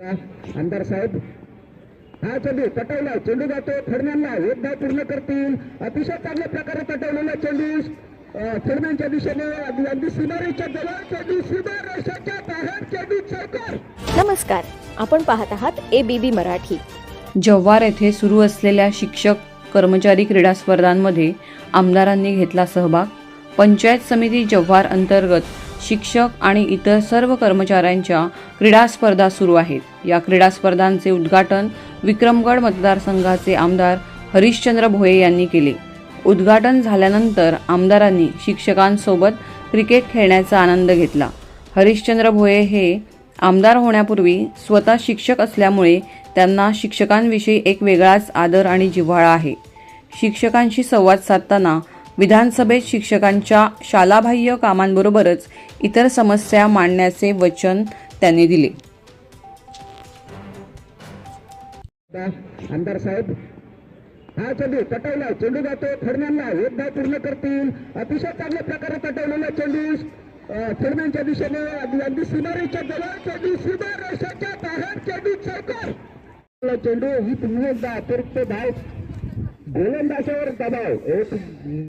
आमदार साहेब हा चेंडू पटवला चेंडू जातो फडण्यांना एक धाव पूर्ण करतील. अतिशय चांगल्या प्रकारे पटवलेला चेंडू. फडण्यांच्या दिशेने अगदी सीमारेच्या जवळ चेंडू सीमा रेषेच्या बाहेर चेंडू चौकार. नमस्कार. आपण पाहत आहात ए बी बी मराठी. जव्हार येथे सुरू असलेल्या शिक्षक कर्मचारी क्रीडा स्पर्धांमध्ये आमदारांनी घेतला सहभाग. पंचायत समिती जव्हार अंतर्गत शिक्षक आणि इतर सर्व कर्मचाऱ्यांच्या क्रीडा स्पर्धा सुरू आहेत. या क्रीडा स्पर्धांचे उद्घाटन विक्रमगड मतदारसंघाचे आमदार हरिश्चंद्र भोये यांनी केले. उद्घाटन झाल्यानंतर आमदारांनी शिक्षकांसोबत क्रिकेट खेळण्याचा आनंद घेतला. हरिश्चंद्र भोये हे आमदार होण्यापूर्वी स्वतः शिक्षक असल्यामुळे त्यांना शिक्षकांविषयी एक वेगळाच आदर आणि जिव्हाळा आहे. शिक्षकांशी संवाद साधताना विधानसभेत शिक्षकांच्या शालाबाह्य कामांबरोबरच इतर समस्या मांडण्याचे वचन त्यांनी दिले. आमदार साहेब हा चेंडू पटवला चेंडू जातो फडण्यांना एक धाव पूर्ण करतील. अतिशय चांगल्या प्रकारे पटवलेला चेंडू अं, फडण्यांच्या दिशेने अगदी सीमारेच्या जवळ चेंडू सीमारेषाच्या बाहेर चेंडू चौकार. चेंडू ही पुन्हा एकदा अतिरिक्त धाव गोलंदाजावर दबाव. एक